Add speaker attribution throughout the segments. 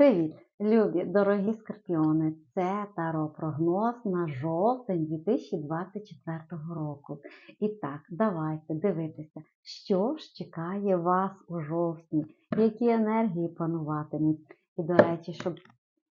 Speaker 1: Привіт, любі, дорогі скорпіони! Це таро-прогноз на жовтень 2024 року. І так, давайте дивитися, що ж чекає вас у жовтні, які енергії пануватимуть. І, до речі, щоб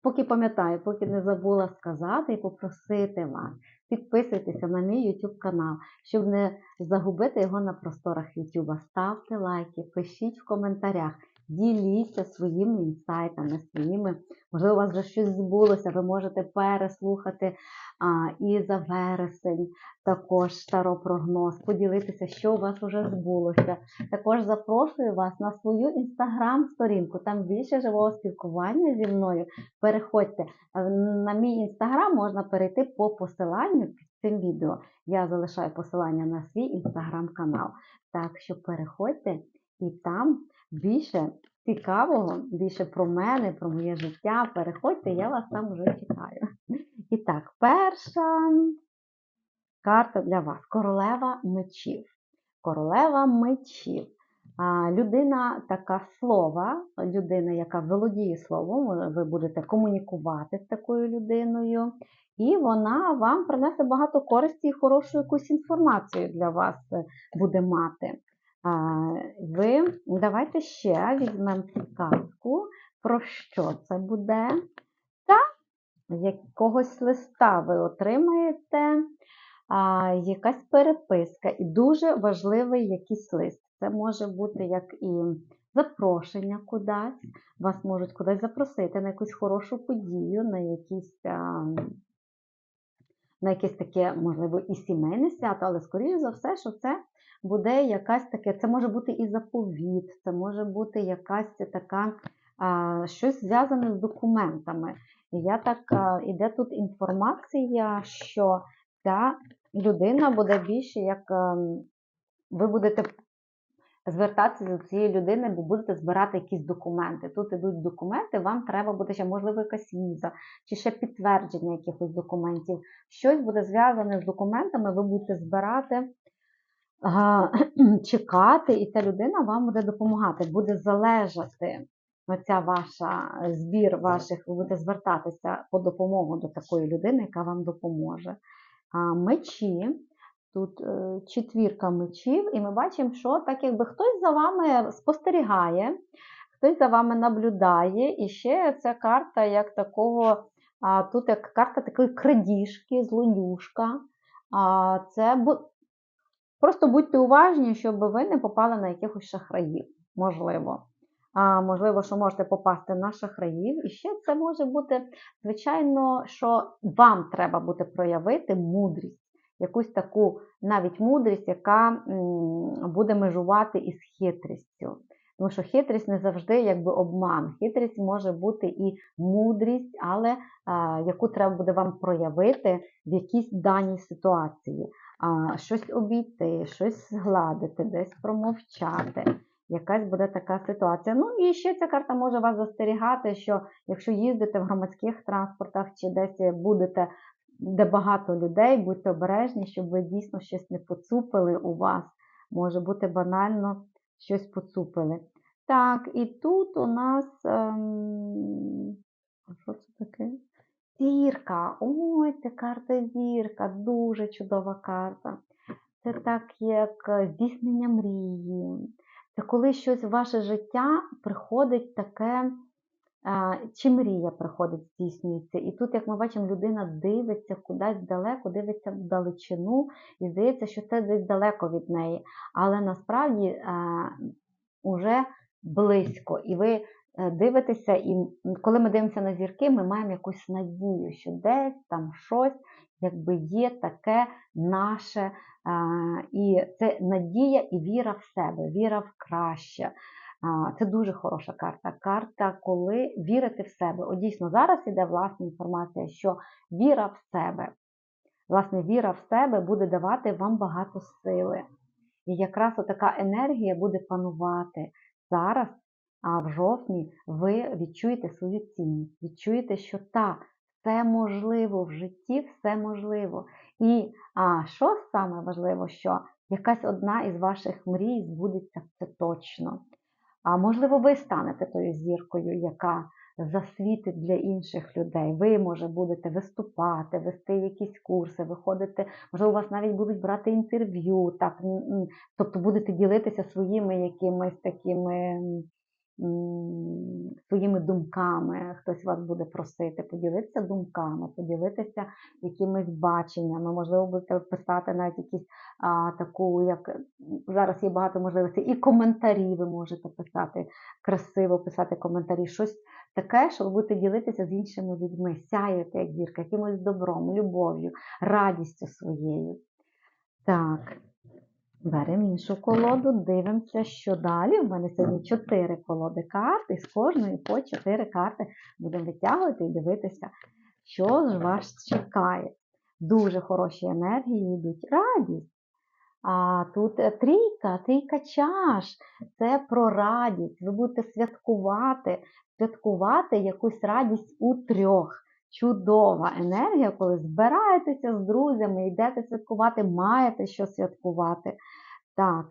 Speaker 1: поки пам'ятаю, поки не забула сказати і попросити вас, підписуйтеся на мій YouTube канал, щоб не загубити його на просторах YouTube. Ставте лайки, пишіть в коментарях. Діліться своїми інсайтами, своїми, можливо, у вас вже щось збулося, ви можете переслухати а, і за вересень також старопрогноз, поділитися, що у вас вже збулося. Також запрошую вас на свою інстаграм-сторінку. Там більше живого спілкування зі мною. Переходьте на мій інстаграм, можна перейти по посиланню під цим відео. Я залишаю посилання на свій інстаграм-канал. Так що переходьте і там більше цікавого, більше про мене, про моє життя. Переходьте, я вас там вже чекаю. І так, перша карта для вас королева мечів. Королева мечів. Людина така слова, людина, яка володіє словом, ви будете комунікувати з такою людиною, і вона вам принесе багато користі і хорошу якусь інформацію для вас буде мати. Ви давайте ще візьмемо підказку, про що це буде. Та якогось листа ви отримаєте, якась переписка, і дуже важливий якийсь лист. Це може бути як і запрошення кудись, вас можуть кудись запросити на якусь хорошу подію, на якісь. На якесь таке, можливо, і сімейне свято, але, скоріше за все, що це буде якась таке, це може бути і заповіт, це може бути якась така а, щось зв'язане з документами. Я так, іде тут інформація, що ця людина буде більше, як а, ви будете звертатися до цієї людини, бо будете збирати якісь документи. Тут ідуть документи, вам треба буде ще, можливо, якась віза, чи ще підтвердження якихось документів. Щось буде зв'язане з документами, ви будете збирати чекати, і ця людина вам буде допомагати, буде залежати оця ваша збір ваших, ви будете звертатися по допомогу до такої людини, яка вам допоможе. Мечі, тут е, четвірка мечів, і ми бачимо, що так якби хтось за вами спостерігає, хтось за вами наблюдає, і ще ця карта як такого, тут як карта такої крадіжки, злодюшка. Це Просто будьте уважні, щоб ви не попали на якихось шахраїв, можливо. А, Можливо, що можете попасти на шахраїв. І ще це може бути, звичайно, що вам треба буде проявити мудрість, якусь таку навіть мудрість, яка буде межувати із хитрістю. Тому що хитрість не завжди якби обман. Хитрість може бути і мудрість, але а, яку треба буде вам проявити в якійсь даній ситуації щось обійти, щось згладити, десь промовчати. Якась буде така ситуація. Ну і ще ця карта може вас застерігати, що якщо їздите в громадських транспортах чи десь будете, де багато людей, будьте обережні, щоб ви дійсно щось не поцупили у вас. Може бути банально щось поцупили. Так, і тут у нас. Ем... Що це таке? Зірка. Ой, це карта зірка, дуже чудова карта. Це так, як е, здійснення мрії. Це коли щось в ваше життя приходить таке, чи мрія приходить, здійснюється. І тут, як ми бачимо, людина дивиться кудись далеко, дивиться в далечину, і здається, що це десь далеко від неї. Але насправді вже близько. І ви Е, дивитеся, і коли ми дивимося на зірки, ми маємо якусь надію, що десь там щось якби є таке наше. І це надія і віра в себе, віра в краще. Це дуже хороша карта. Карта, коли вірити в себе. О, дійсно, зараз іде власна інформація, що віра в себе. Власне, віра в себе буде давати вам багато сили. І якраз така енергія буде панувати зараз а в жовтні ви відчуєте свою цінність, відчуєте, що так, все можливо в житті, все можливо. І а що саме важливо, що якась одна із ваших мрій збудеться це точно. А можливо, ви станете тою зіркою, яка засвітить для інших людей. Ви, може, будете виступати, вести якісь курси, виходити, можливо, у вас навіть будуть брати інтерв'ю, так, тобто будете ділитися своїми якимись такими. Своїми думками, хтось вас буде просити поділитися думками, поділитися якимись баченнями, можливо, будете писати навіть якісь а, таку, як зараз є багато можливостей, і коментарі ви можете писати, красиво писати коментарі, щось таке, що ви будете ділитися з іншими людьми, сяєте як зірка, якимось добром, любов'ю, радістю своєю. Так, беремо іншу колоду, дивимося, що далі. У мене сьогодні чотири колоди карт, і з кожної по чотири карти будемо витягувати і дивитися, що ж вас чекає. Дуже хороші енергії йдуть. Радість. А тут е, трійка, трійка чаш. Це про радість. Ви будете святкувати, святкувати якусь радість у трьох. Чудова енергія, коли збираєтеся з друзями, йдете святкувати, маєте що святкувати. Так,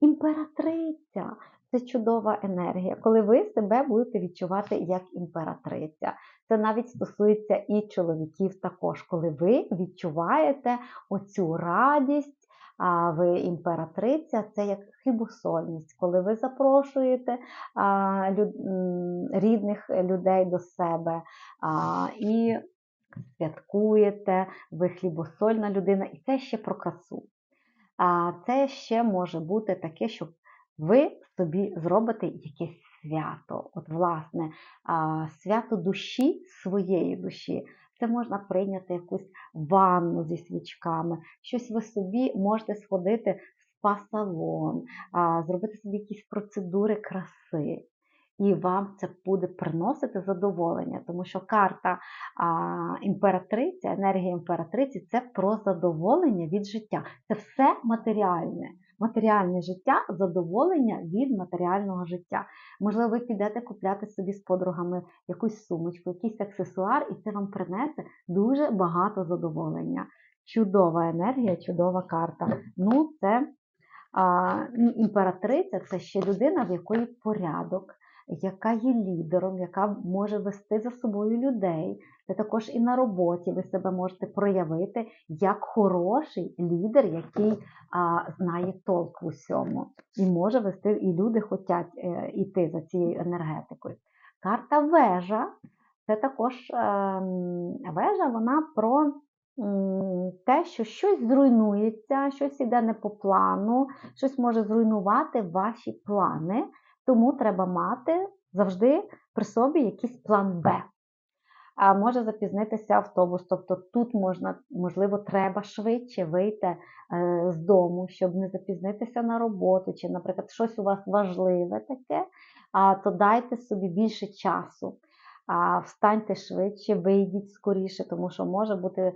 Speaker 1: імператриця це чудова енергія, коли ви себе будете відчувати як імператриця. Це навіть стосується і чоловіків також, коли ви відчуваєте оцю радість. А ви імператриця, це як хлібосольність, коли ви запрошуєте а, люд, рідних людей до себе а, і святкуєте, ви хлібосольна людина, і це ще про красу. А це ще може бути таке, що ви собі зробите якесь свято. От, власне, а, свято душі своєї душі. Це можна прийняти якусь ванну зі свічками, щось ви собі можете сходити в спа-салон, зробити собі якісь процедури краси. І вам це буде приносити задоволення, тому що карта а, імператриця, енергія імператриці це про задоволення від життя. Це все матеріальне. Матеріальне життя, задоволення від матеріального життя. Можливо, ви підете купляти собі з подругами якусь сумочку, якийсь аксесуар, і це вам принесе дуже багато задоволення. Чудова енергія, чудова карта. Ну, це а, імператриця це ще людина, в якої порядок, яка є лідером, яка може вести за собою людей. Це також і на роботі ви себе можете проявити як хороший лідер, який а, знає толк в усьому. І може вести, і люди хочуть е, йти за цією енергетикою. Карта вежа це також е, вежа, вона про те, що щось зруйнується, щось іде не по плану, щось може зруйнувати ваші плани. Тому треба мати завжди при собі якийсь план Б. А може запізнитися автобус, тобто тут можна, можливо, треба швидше вийти е, з дому, щоб не запізнитися на роботу, чи, наприклад, щось у вас важливе таке, то дайте собі більше часу. Встаньте швидше, вийдіть скоріше, тому що може бути е,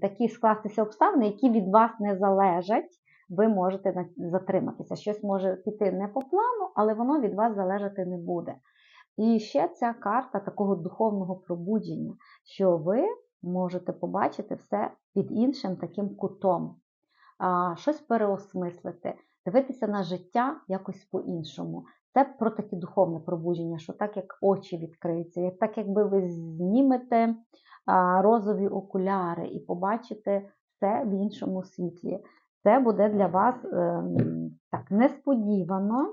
Speaker 1: такі скластися обставини, які від вас не залежать ви можете затриматися. Щось може піти не по плану, але воно від вас залежати не буде. І ще ця карта такого духовного пробудження, що ви можете побачити все під іншим таким кутом, щось переосмислити, дивитися на життя якось по-іншому. Це про таке духовне пробудження, що так як очі відкриються, так якби ви знімете розові окуляри і побачите все в іншому світлі. Це буде для вас ем, так несподівано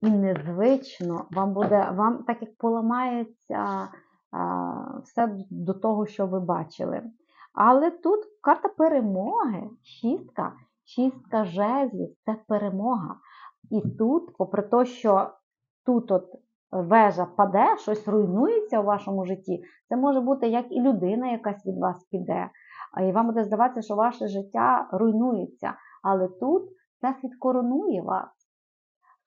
Speaker 1: і незвично. Вам буде, вам так як поламається все до того, що ви бачили. Але тут карта перемоги, шістка, шістка жезлів це перемога. І тут, попри те, що тут от вежа паде, щось руйнується у вашому житті, це може бути як і людина якась від вас піде. І вам буде здаватися, що ваше життя руйнується. Але тут Всесвіт коронує вас.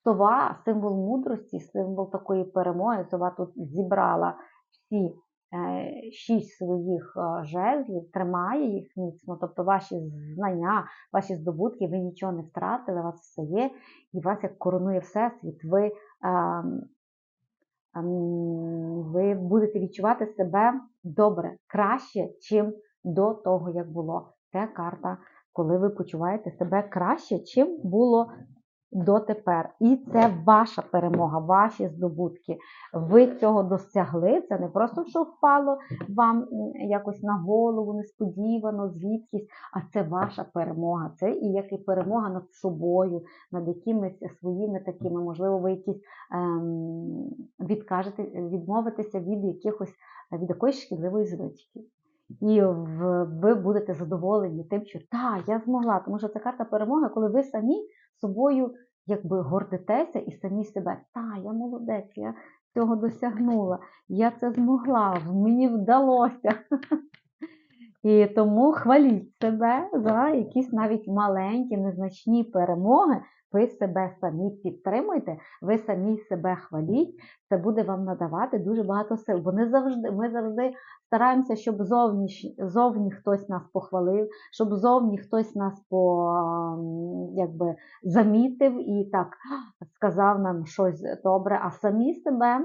Speaker 1: Сова символ мудрості, символ такої перемоги. Сова тут зібрала всі е, шість своїх е, жезлів, тримає їх міцно, тобто ваші знання, ваші здобутки, ви нічого не втратили, у вас все є, і вас як коронує Всесвіт, ви, ем, ем, ви будете відчувати себе добре, краще, чим до того, як було. Це карта, коли ви почуваєте себе краще, чим було дотепер. І це ваша перемога, ваші здобутки. Ви цього досягли. Це не просто що впало вам якось на голову, несподівано, звідкись, а це ваша перемога. Це і як і перемога над собою, над якимись своїми такими, можливо, ви якісь ем, відкажете, відмовитеся від якихось від якоїсь шкідливої звички. І ви будете задоволені тим, що та, я змогла, тому що це карта перемоги, коли ви самі собою якби гордитеся і самі себе. Та, я молодець, я цього досягнула, я це змогла, мені вдалося. І тому хваліть себе за якісь навіть маленькі, незначні перемоги. Ви себе самі підтримуйте, ви самі себе хваліть. Це буде вам надавати дуже багато сил. Бо не завжди ми завжди стараємося, щоб зовні, зовні хтось нас похвалив, щоб зовні хтось нас по, якби, замітив і так сказав нам щось добре, а самі себе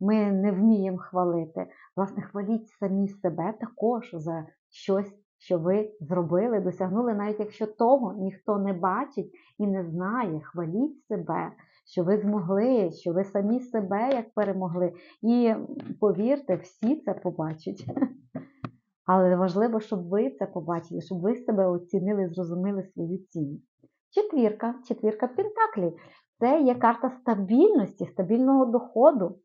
Speaker 1: ми не вміємо хвалити. Власне, хваліть самі себе також за щось, що ви зробили, досягнули, навіть якщо того ніхто не бачить і не знає, хваліть себе, що ви змогли, що ви самі себе як перемогли. І повірте, всі це побачать. Але важливо, щоб ви це побачили, щоб ви себе оцінили, зрозуміли свою цінність. Четвірка, четвірка Пентаклів. Це є карта стабільності, стабільного доходу.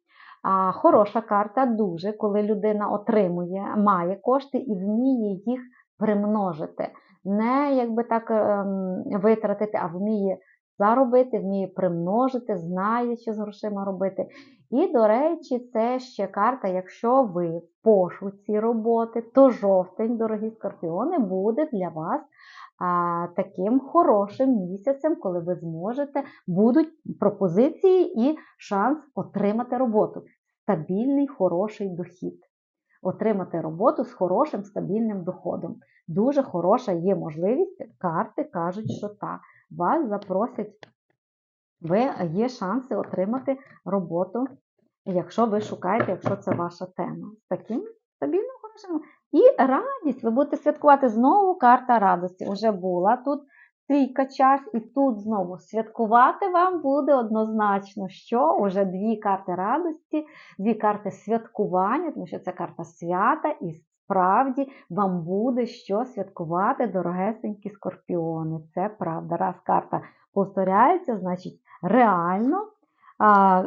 Speaker 1: А, хороша карта дуже, коли людина отримує, має кошти і вміє їх примножити. Не якби так ем, витратити, а вміє заробити, вміє примножити, знає, що з грошима робити. І, до речі, це ще карта, якщо ви в пошуці роботи, то жовтень, дорогі скорпіони, буде для вас а, таким хорошим місяцем, коли ви зможете, будуть пропозиції і шанс отримати роботу. Стабільний, хороший дохід. Отримати роботу з хорошим стабільним доходом. Дуже хороша є можливість. Карти кажуть, що так. Вас запросять, ви є шанси отримати роботу, якщо ви шукаєте, якщо це ваша тема. З таким стабільним хорошим. І радість, ви будете святкувати знову карта радості. Уже була тут трійка час, і тут знову святкувати вам буде однозначно, що уже дві карти радості, дві карти святкування, тому що це карта свята, і справді вам буде що святкувати, дорогесенькі скорпіони. Це правда. Раз карта повторяється, значить реально.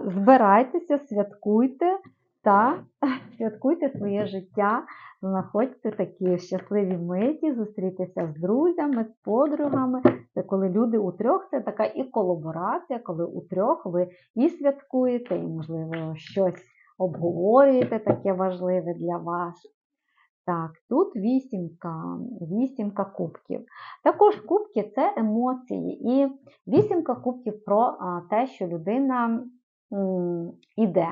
Speaker 1: Збирайтеся, святкуйте та святкуйте своє життя, знаходьте такі щасливі миті, зустрітися з друзями, з подругами. Це коли люди у трьох, це така і колаборація, коли у трьох ви і святкуєте, і, можливо, щось обговорюєте таке важливе для вас. Так, тут вісімка, вісімка кубків. Також кубки це емоції. І вісімка кубків про те, що людина іде.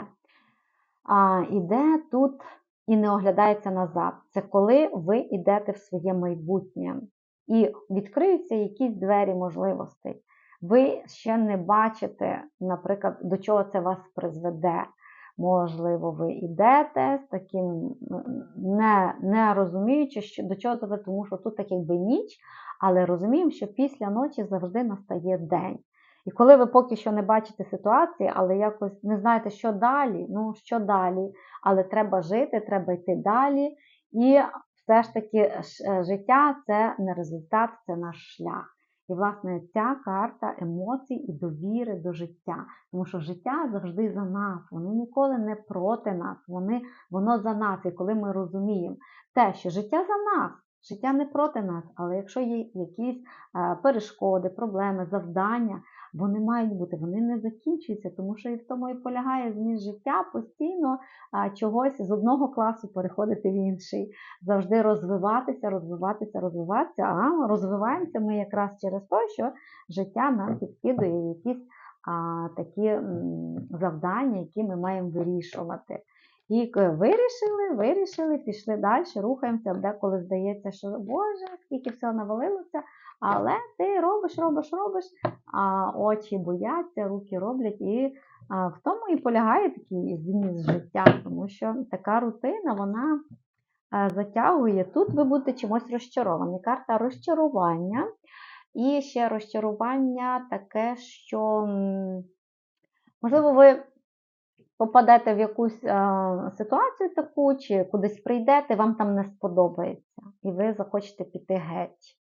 Speaker 1: А, іде тут і не оглядається назад. Це коли ви йдете в своє майбутнє і відкриються якісь двері можливостей. Ви ще не бачите, наприклад, до чого це вас призведе. Можливо, ви йдете з таким, не, не розуміючи, що до чого це, тому що тут так якби ніч, але розуміємо, що після ночі завжди настає день. І коли ви поки що не бачите ситуації, але якось не знаєте, що далі, ну що далі, але треба жити, треба йти далі. І все ж таки е, життя це не результат, це наш шлях. І, власне, ця карта емоцій і довіри до життя. Тому що життя завжди за нас, воно ніколи не проти нас, вони, воно за нас. І коли ми розуміємо те, що життя за нас, життя не проти нас, але якщо є якісь перешкоди, проблеми, завдання, вони мають бути, вони не закінчуються, тому що і в тому і полягає зміст життя постійно чогось з одного класу переходити в інший, завжди розвиватися, розвиватися, розвиватися. А розвиваємося ми якраз через те, що життя нам підкидує якісь а, такі завдання, які ми маємо вирішувати. І вирішили, вирішили, пішли далі, рухаємося, деколи здається, що Боже, скільки всього навалилося, але ти робиш, робиш, робиш, а очі бояться, руки роблять, і в тому і полягає такий зміст життя, тому що така рутина, вона затягує. Тут ви будете чимось розчаровані. Карта розчарування І ще розчарування таке, що, можливо, ви попадете в якусь е, ситуацію таку, чи кудись прийдете, вам там не сподобається, і ви захочете піти геть.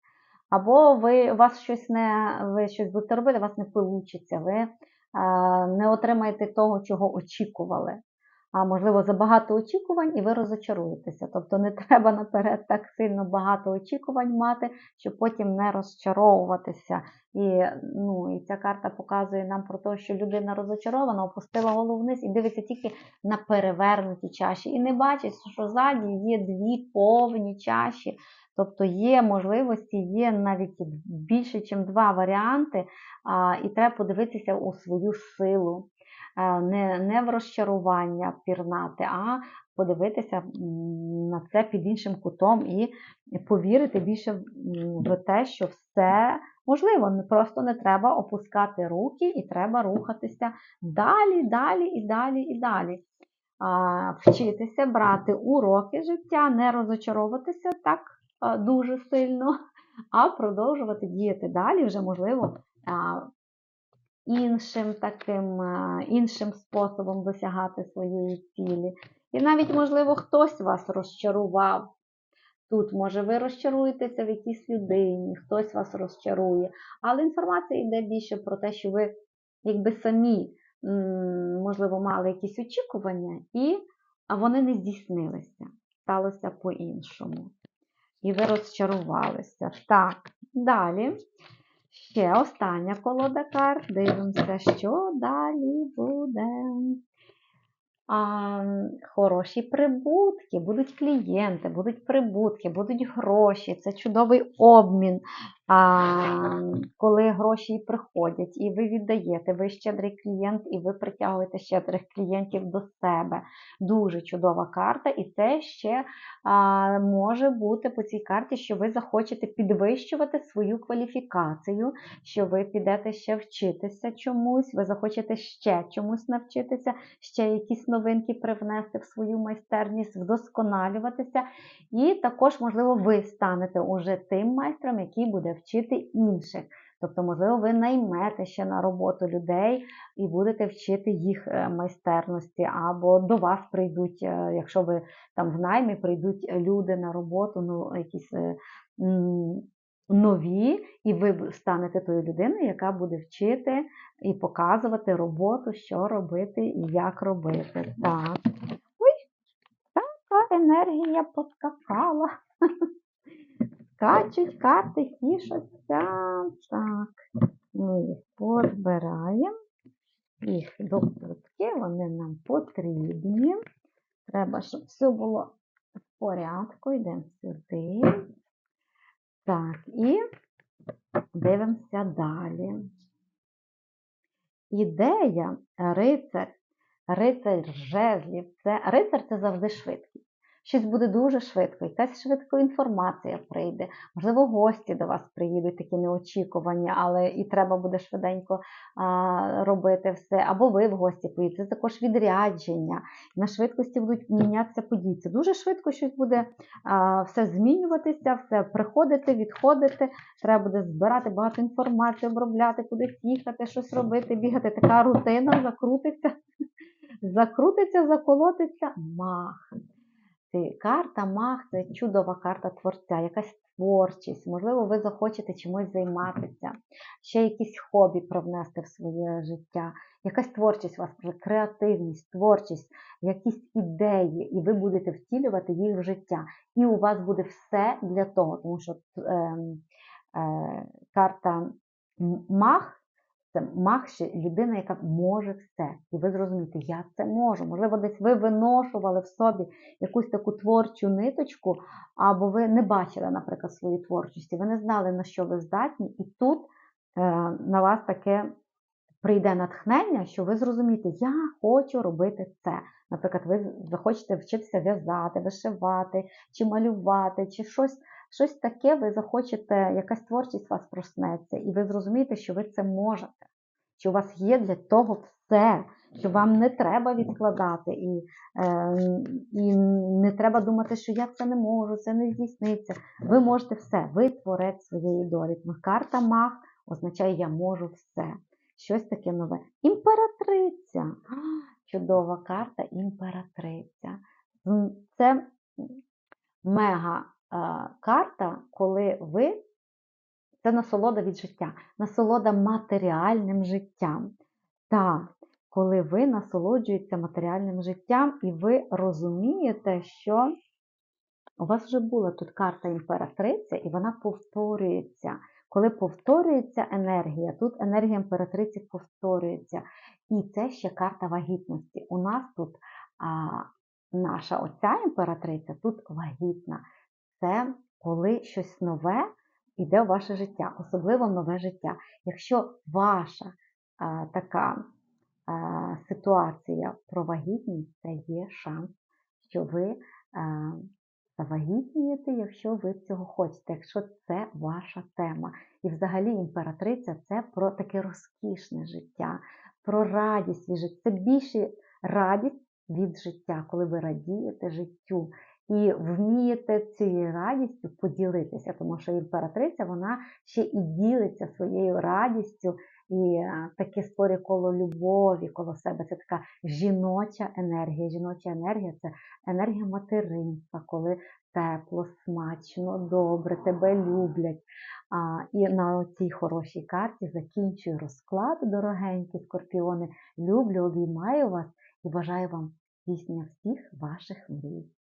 Speaker 1: Або ви у вас щось не ви щось будете робити, у вас не вийде, ви е, не отримаєте того, чого очікували. А можливо, забагато очікувань, і ви розочаруєтеся. Тобто не треба наперед так сильно багато очікувань мати, щоб потім не розчаровуватися. І ну, і ця карта показує нам про те, що людина розочарована, опустила голову вниз і дивиться тільки на перевернуті чаші. І не бачить, що ззаді є дві повні чаші. Тобто є можливості, є навіть більше, ніж два варіанти, і треба подивитися у свою силу. А, не, не в розчарування пірнати, а подивитися на це під іншим кутом і повірити більше в- те, що все можливо. Просто не треба опускати руки і треба рухатися далі, далі і далі і далі. Вчитися брати уроки життя, не розочаровуватися так а, дуже сильно, а продовжувати діяти далі, вже можливо а, іншим таким, іншим способом досягати своєї цілі. І навіть, можливо, хтось вас розчарував. Тут, може, ви розчаруєтеся в якійсь людині, хтось вас розчарує. Але інформація йде більше про те, що ви якби самі, можливо, мали якісь очікування, і, вони не здійснилися. Сталося по-іншому. І ви розчарувалися. Так, далі. Ще остання колода карт. Дивимося, що далі буде. А, хороші прибутки, будуть клієнти, будуть прибутки, будуть гроші. Це чудовий обмін, а, коли гроші приходять, і ви віддаєте, ви щедрий клієнт, і ви притягуєте щедрих клієнтів до себе. Дуже чудова карта, і це ще а, може бути по цій карті, що ви захочете підвищувати свою кваліфікацію, що ви підете ще вчитися чомусь, ви захочете ще чомусь навчитися, ще якісь новинки привнести в свою майстерність, вдосконалюватися. І також, можливо, ви станете уже тим майстром, який буде вчити інших. Тобто, можливо, ви наймете ще на роботу людей і будете вчити їх е, майстерності, або до вас прийдуть, е, якщо ви там в наймі прийдуть люди на роботу, ну якісь е, нові, і ви станете тою людиною, яка буде вчити і показувати роботу, що робити і як робити. Так. Ой, така енергія поскакала. Скачуть карти, тішаться. Так, ми їх позбираємо. Їх до кутки, вони нам потрібні. Треба, щоб все було в порядку. Йдемо сюди. Так, і дивимося далі. Ідея рицар, рицар жезлів. Це рицар це завжди швидкість. Щось буде дуже швидко, якась швидко інформація прийде. Можливо, гості до вас приїдуть, такі неочікувані, але і треба буде швиденько а, робити все. Або ви в гості поїдете. Це також відрядження. На швидкості будуть мінятися події. Це дуже швидко щось буде а, все змінюватися, все приходити, відходити. Треба буде збирати багато інформації, обробляти, кудись їхати, щось робити, бігати. Така рутина закрутиться, закрутиться, заколотиться. Мах. Карта Мах це чудова карта творця, якась творчість. Можливо, ви захочете чимось займатися, ще якісь хобі привнести в своє життя. Якась творчість у вас, креативність, творчість, якісь ідеї, і ви будете втілювати їх в життя. І у вас буде все для того, тому що е, е, карта Мах це мах ще людина, яка може все. І ви зрозумієте, я це можу. Можливо, десь ви виношували в собі якусь таку творчу ниточку, або ви не бачили, наприклад, свої творчості, ви не знали, на що ви здатні, і тут е, на вас таке прийде натхнення, що ви зрозумієте, я хочу робити це. Наприклад, ви захочете вчитися в'язати, вишивати, чи малювати, чи щось, щось таке, ви захочете, якась творчість вас проснеться, і ви зрозумієте, що ви це можете. що у вас є для того все, що вам не треба відкладати, і, е, і не треба думати, що я це не можу, це не здійсниться. Ви можете все, ви творець своєї долі. Карта маг означає я можу все. Щось таке нове. Імператриця. Чудова карта імператриця. Це мега карта, коли ви це насолода від життя, насолода матеріальним життям. Так, коли ви насолоджуєтеся матеріальним життям, і ви розумієте, що у вас вже була тут карта імператриця, і вона повторюється. Коли повторюється енергія, тут енергія імператриці повторюється. І це ще карта вагітності. У нас тут а, наша оця імператриця тут вагітна. Це коли щось нове йде в ваше життя, особливо нове життя. Якщо ваша а, така а, ситуація про вагітність, це є шанс, що ви а, завагітнієте, якщо ви цього хочете, якщо це ваша тема. І взагалі імператриця це про таке розкішне життя, про радість від життя. Це більше радість від життя, коли ви радієте життю. І вмієте цією радістю поділитися, тому що імператриця вона ще і ділиться своєю радістю і е, таке створює коло любові, коло себе. Це така жіноча енергія. Жіноча енергія це енергія материнства, коли тепло, смачно, добре, тебе люблять. А, І на цій хорошій карті закінчую розклад, дорогенькі скорпіони. Люблю, обіймаю вас і бажаю вам здійснення всіх ваших мрій.